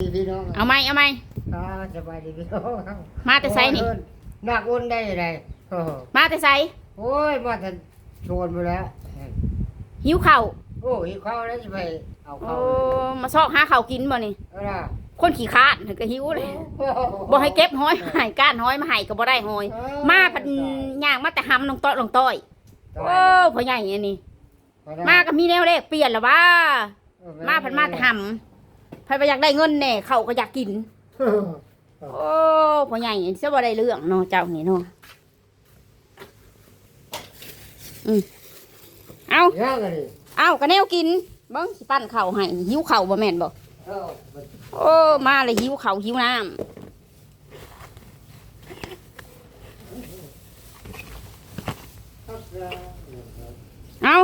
พี่น้องเอาไหมเอาไหมอ่าสบายดีพี่น้องมาแต่ไสนี่โอ้ยนักอุ่นได้ไรโอ้โหมาแต่ไสโอ้ยมาแต่ชวนมาแล้วหิวข้าวโอ้ยเขาแล้วจะไปเอาโอ้เขามาซอกหาข้าวกินบ่นี่เอาล่ะคนขี้คร้านก็หิวเลยบ่ให้เก็บหอยมาให้ก้านหอยมาให้ก็บ่ได้หอย มาพันย่างมาแต่หำลงต้อยลงต้อยโอ้พ่อใหญ่อันนี้มาก็มีแนวเลขเปลี่ยนแล้วว่ามาพันมาแต่หำ พันไปอยากได้เงินแน่เขาก็อยากกิน โอ้พ่อใหญ่อันนี้ซะบ่ได้เรื่องเนาะเจ้านี่เนาะอืมเอาเยอะกันดิเอาก็แนวกินเบิ่งสิปั้นข้าวให้หิวข้าวบ่แม่นบ่เออมันโอ้มาเลยหิวข้าวหิวน้ำเอา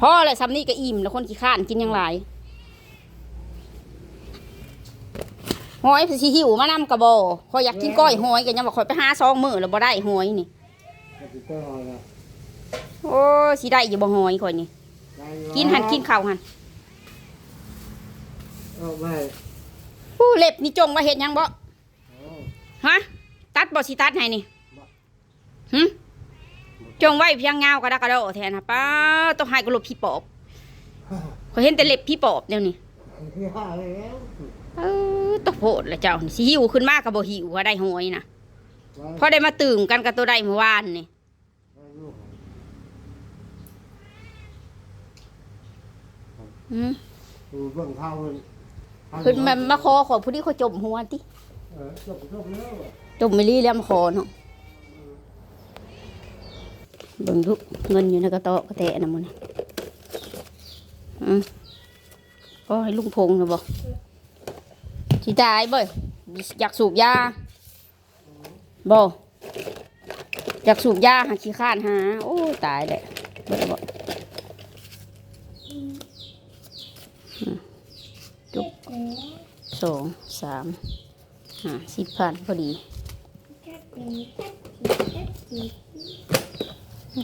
พอเลยซ้ำนี่ก็อิ่มแล้วคนขี้ข้านกินหยังหลาย หอยสิหิวมานำกระบอคอยอยากกินก้อยหอยกันยังบอกคอยไปหาซองมือแล้วบ่ได้หอยนี่มันจะต้องเอาละโอ้สิได้อยู่บ่หอยคอยนี่ได้อยู่กินหันกินข้าวหันเอาไม่ผู้เล็บนี่จงว่าเห็นยังบ่โอ้ฮะตัดบ่สิตัดให้นี่หึจงไว้เพียงเงาวกระดากกระโดดแทนนะป้าต้องให้กระโหลกพี่ปอบเขาเห็นแต่เล็บพี่ปอบเดี๋ยวนี้ที่ห้าแล้วเออ ตกโพดละเจ้านี่สิหิวขึ้นมากกับบ่หิวว่าได้หวยนะไว้พอได้มาตื่มกันกับตัวได้เมื่อวานนี่ไว้ลูกหึดูเบื้องเท้าเลยขึ้นมามาคอขอผู้ที่เขาจมหัวติเออจบจบแล้วอะจมไม่รีแล้วมาคอเนาะเบิ่งทุกเงินอยู่ในกระโต๊ะกระแตะนะมันอืมก็ให้ลุงพงนะบอก สิตายบ่อยากสูบยาบ่อยากสูบยาหาขี้ข้านหา โอ้ตายแหละเบ่บ่จุกสองสามห้าสิบพันพอดี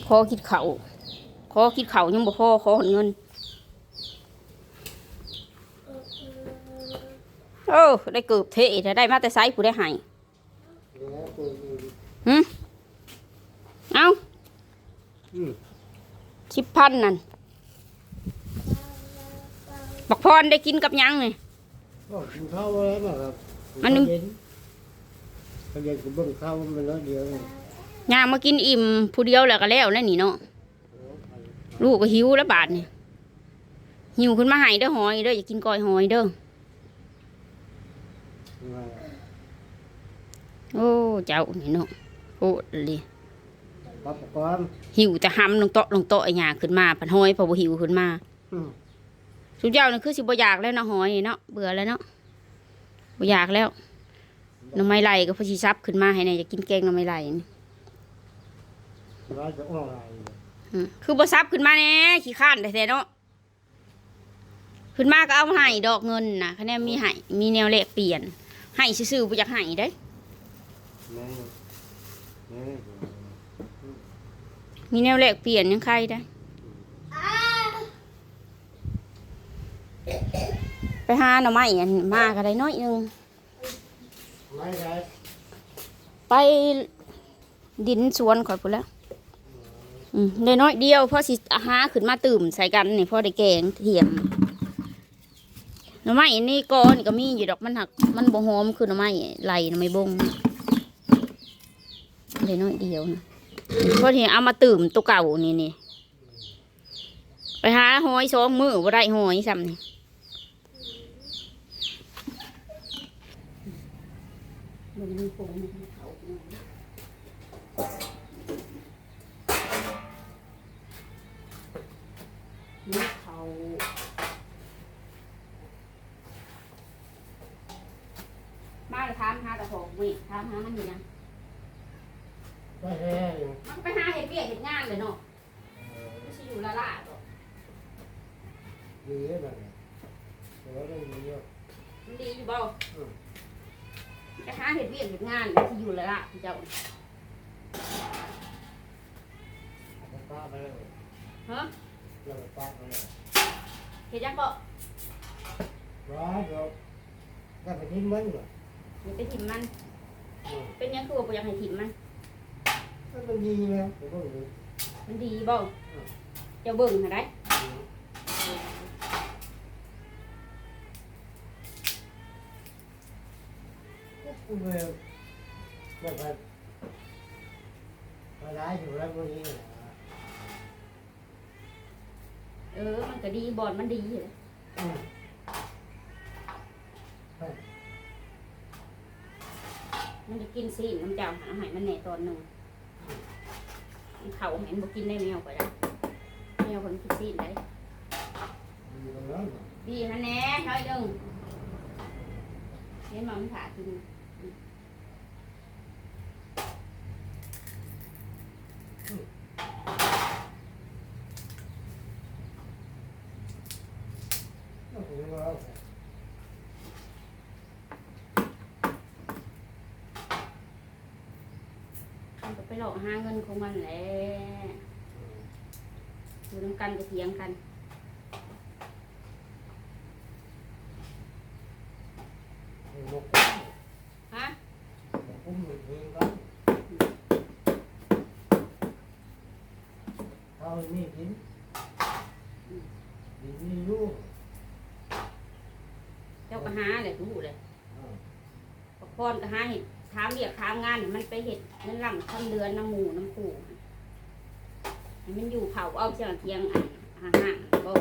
ขอคิดเขาขอคิดเขายังบ่พอขอเงิน เออได้เกือบเทแต่ได้มาแต่ไซส์ผู้ได้ห้เดียวกูดูหึเอาสิบพันนั่นบักพรได้กินกับยังนี่ก็กินข้าวแล้วมาครับอันนึงเย็เขาเย็นกูเบิ่งข้าวมันน้อยเดียวเองย่างมากินอิ่มผู้เดียวแล้วก็แล้วแล้วนี่เนาะลูกก็หิวแล้วบาทนี่ยหิวขึ้นมาให้เด้อหอยเด้ออย่ากินกอยหอยเด้อ โอ้เจ้านี่เนาะโอ้เลยปั๊บก่อนหิวจะห้ำลงโต๊ะลงโต๊ะไอ้หยาขึ้นมาพันหอยพอบ่หิวขึ้นมาอืมสุดยอดนี่คือสิบ่อยากแล้วเนาะหอยเนาะเบื่อแล้วเนาะบ่อยากแล้วหน้ำไม้ไหลก็พอสิซับขึ้นมาให้แน่อยากกินแกงหน้ำไม้ไหลนี่ร้อยจะอ้ออะไรอืมคือบ่ซับขึ้นมาแน่ขี้ข้านแท้ๆเนาะขึ้นมาก็เอามาให้ดอกเงินน่ะคะแนนมีให้มีแนวแลกเปลี่ยน ให้ซื่อๆบ่อยากให้เด้แม่แม่มีแนวแลกเปลี่ยนยังใครได้ ไปหาหน่อไม้อันมาก็ได้น้อยนึงไม่ได้ไปดินสวนข่อยพูดแล้วอืมได้น้อยเดียวพราะสิหาขึ้นมาตื่มใส่กันนี่พ่อได้แกงเทียม น่อไม้อันนี่กอนก็มีอยู่ดอกมันหัก มันบ่หอมคือหน่อไม้ไหลหน่อไม้บงได้น้อยเดียวนะเพราะที่เอามาตื่มตัวเก่านี่นี่ไปหาหอยสองมือบ่ได้หอยซ้ำนี่เขามาเลยถามหาแต่หก วิถามหามันอยู่ยังไม่แห้งมันก็ไปหาเห็ดเบี้ยเห็ดงานเลยเนาะไม่ใช่อยู่ละล่าดอกดีแบบเดี๋ยวได้ดีเยอะมันดีอยู่บ่อืมไปหาเห็ดเบี้ยเห็ดงานไม่ใช่อยู่ละล่าเจ้าป้าไปเลยฮะเราป้าไปเลยเห็ดยังก็เร้อยเดียวก็ไปทิ้งมันก่อนอย่าไปถิ่มมันอืม เป็นหยังคือว่าบ่อยากให้ถิ่มมัน มันมันดีแล้วผมก็รู้มันดีบ่เจะเบิ่งหาได้กูเลยแบบว่าเวลาอยู่แล้วพวกนี้นะเออ มันก็ดีบอลมันดีอยู่แล้วอืม มันจะกินซีนน้ำเจ้าหาอาหายมันแหน่ตอนหนึ่งเขาเห็นบ่กินได้แมวก็ได้แมวคนกินซีนได้ดีนั้นดีฮะแหน่น้อยหนึ่งเห็นมันขากินอืมผมก็เอา มันก็ไป หลอกหาเงินของมันแหละอยู่น้ำกันก็เถียงกันอืมบอกกุ้งฮะบอกกุ้งหนึ่งเพลงกันเอาอันนี่กินกินนี่รู้เจ้าก็หาเลยรู้เลยอ่า ปกพรก็หาเห็ด ถามเรียกถามงานมันไปเห็ดเงินหลังทำเดือนน้ำหมูน้ำขู่ให้มันอยู่เผาเอาเชียงเทียงอันห่างๆบ่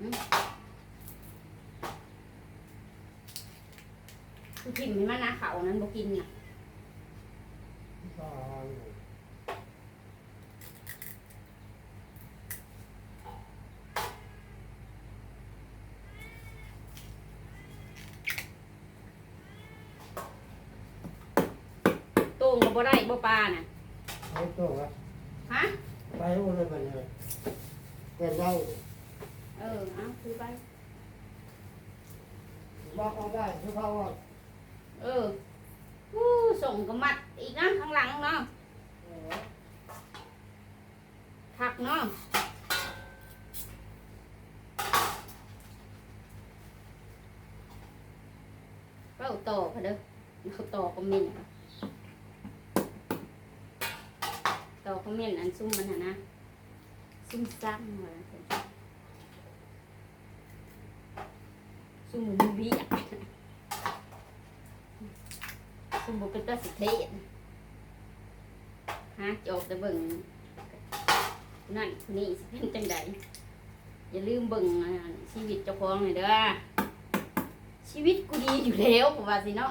หึคือทิมให้มันะเขานั้นบ่กินน่ะก็เอาย โต้งก็บ่ได้บ่ ปลาน่ะเอาตัววะฮะ ไปโอ้เลยมันเลยเป็นไงเออเอาคือไป บอกเอาได้คือเขาว่าเอออู้ส่งก็มัดอีกนะข้างหลังเนาะเออถักเนาะก็เอาต่อค่ะเด้อเขาต่อคอมเมนต์ ต่อคอมเมนต์อันซุ่มมันนะนะ ซุ่มซ้ำว่าซุ่มหมูเบี้ยซุ่มบุกเป็นตัวสิเทศฮะจบแต่เบิ่งนั่นนนี้สิเป็นจังใดอย่าลืมเบิ่งชีวิตเจ้าของหน่อยเด้อชีวิตกูดีอยู่แล้วผมว่าสิเนาะ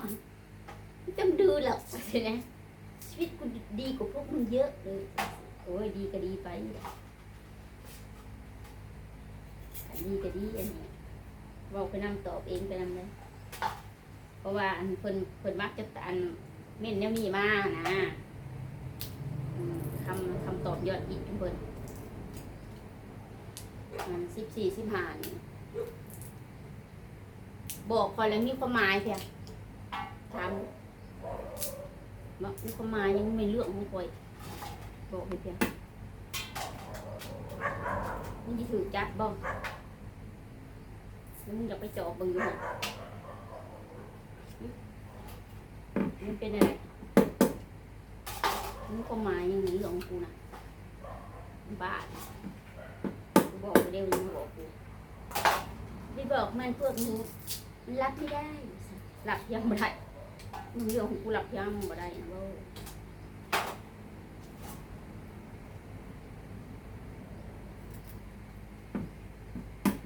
ไม่ต้องดูหรอกสินะ วิตกูดีกว่าพวกมึงเยอะเลยโอ้ยดีก็ดีไปอันดีก็ดีอันนี้เว่าไปนำตอบเองไปนำเลยเพราะว่าอันเพิ่นเพิ่นมักจะอันเม่นแนวนี้มานะอืมคำคำตอบยอดฮิตของเพิ่นมันสิบสี่สิบห้านี่บอกคอยแล้วมีความหมายเพียงถาม มีความายังไม่เรื่องของคอยบอกไปเพียงมึงจะถือจัดบ้องแล้วมึงอยากไปจอบบึงอยู่หรอมันเป็นอะไรมีความายังไม่เรื่องของกูนะบ้ากูบอกไปเร็วมึงบอกกูไปบอกมันพวกนี้รับไม่ได้รับยังไม่ได้ มึงเรื่องของกูรับยังไม่ได้นะเว่า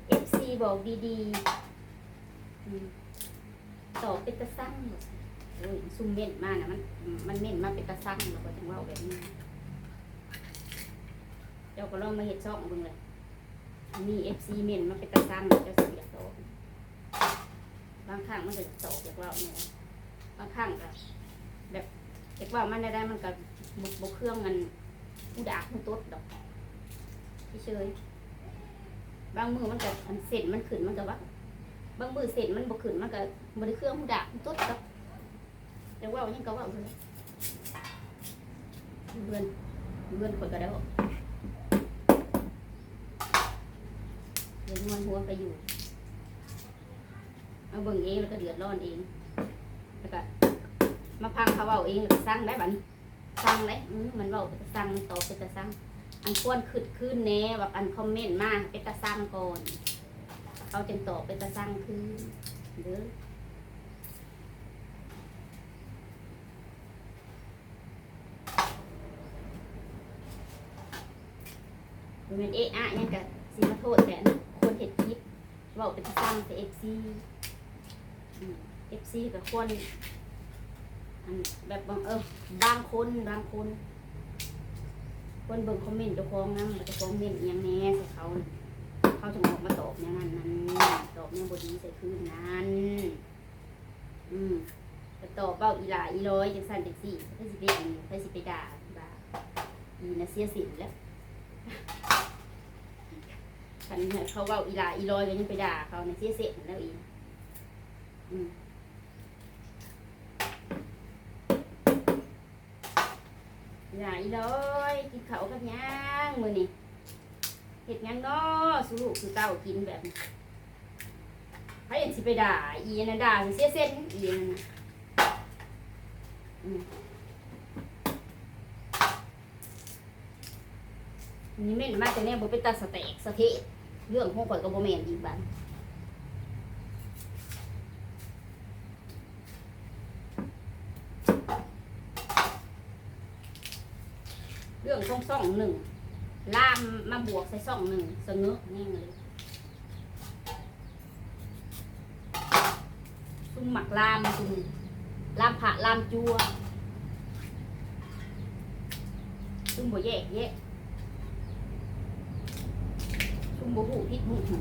เอฟซีบอกดีๆอืมตอเป็นตะสั่งโอ้ยซุ่มเม่นมากนะมันมันเม่นมาเป็นตะสั่งแล้วก็จังว่าแบบนี้เจ้าก็ลองมาเห็ดช่องเบิ่งเลยมีเอฟซีเมนมาเป็นตะซังเจ้าสิอยากโตบางครั้งมันจะโตอยากเว่าเนี่ยางครั้งก็แบบอยากว่ามันได้ได้มันก็บุกบุกเครื่องมันผู้ดากผู้ตดดอกเฉยบางมือมันก็อันเส้นมันขึ้นมันก็ว่าบางมือเส้นมันบกขึ้นมันก็บริเครื่องผู้ดากผู้ตดดอกอยากว่ายังก็ว่าเลยเพื่อนเพื่อนคนก็ได้เดี๋ยวนวลหัวไปอยู่มาเบิ่งเองแล้วก็เดือดร้อนเอง แล้วก็มาพังเขาเว้าเองแล้วก็สั่งได้บันสั่งได้อือมันเว้าเป็นตาสั่งตอบเป็นตาสั่งอันควรขึ้นขึ้นแน่แบบอันคอมเมนต์มาเป็นตาสั่งก่อนเขาจึงตอบเป็นตาสั่งคืนเด้อมันเป็นเอะอะหยังกะสิมาโทษแต่คนเห็ดคลิปเว่าเป็นตาสั่งแต่เอฟซี เอฟซีกับคนอันแบบบางเออบางคนบางคน คนเบิ่งคอมเมนต์เจ้าของนั่งเจ้าของเมนต์ยังแน่ใส่เขาเขาจะออกมาตอบอย่างนั้นนั้นตอบเนี่ยบดีใส่คืนนั้นอืมไปตอบเบ้าอีหลาอีร้อยจังสันจังสี่เพื่อสิไปอันเพื่อสิไปด่าด่าอีน่ะเสียสินแล้วคันเขาเบ้าอีหลาอีร้อยก็ยังไปด่าเขาในเสียเสียนแล้วอีอืม หลายเลยกินเขากับย่างมือนี่เห็ดหยังเนาะสู้ลูกคือเต้ากินแบบนี้ให้เห็นสิไปด่าอีนั่นด่าเสียเส้นอีนั่นน่ะอืมนี่แม่นมาแต่เนี่ยบ่เป็นตาสเต็กสะเทะเรื่องของข่อยก็บ่แม่นอีกบัดเรื่องของซ่องหนึ่งล่ามมาบวกใส่ซ่องหนึ่งเสงึกแน่เลยซุ่มหมักลามซุ่มลามผักลามจัวซุ่มบ่แยกแยะซุ่มบ่หูพิษหูถู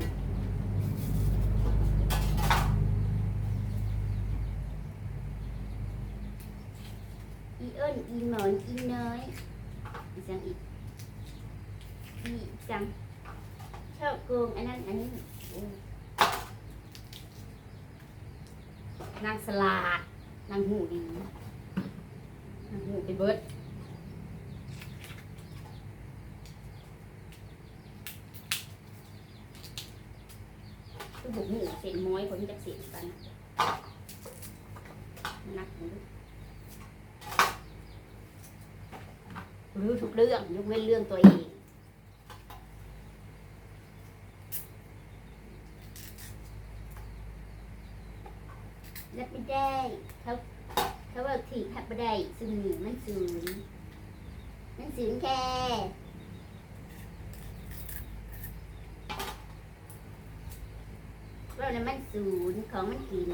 อีเอิ้นอีหมอนอีน้อย อีจังอีกอีจังชอบโกงอันนั้นอันนี้นางสลาดนางหูดีนางหูไปเบิดคือบุกหูเส้นม้อยคนจะเสียกันนักหู รู้ทุกเรื่องยกเว้นเรื่องตัวเองรับไม่ได้เขาเขาว่าถีบหักไม่ได้ซึ่งมันสูงมันสูงแค่ว่าแล้วมันศูนย์ของมันกิน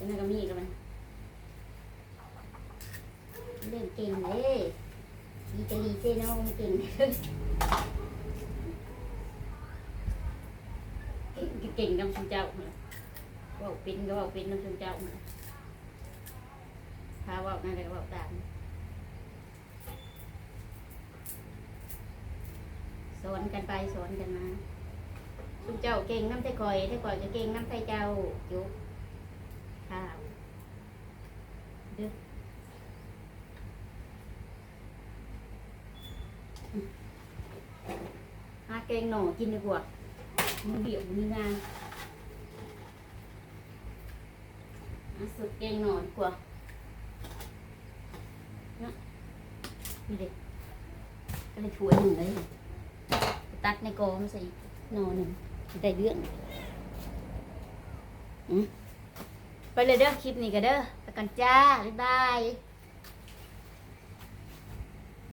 เป็นอะไรก็มีกันมันเรื่องเก่งเลยดีจะรีเซโนเก่งเลยเก่งน้ำชุนเจ้าเหรอว่าเป็นก็ว่าเป็นน้ำชุนเจ้าเหรอถ้าว่านั่นก็ว่าตามสอนกันไปสอนกันมาชุนเจ้าเก่งน้ำไทยคอยไทยคอยจะเก่งน้ำไทยเจ้าจุก ข้าวเด้ออืมหาแกงหน่อกินดีกว่ามันเดี่ยวมีงานหาสุดแกงหน่อดีกว่าเนาะนี่เด็กก็เลยถ้วยหนึ่งเลยตัดในกองใส่หน่อหนึ่งได้เรื่องอืมไป เลยเด้อคลิปนี้ก็เด้อไปกันจ้า บ๊ายบาย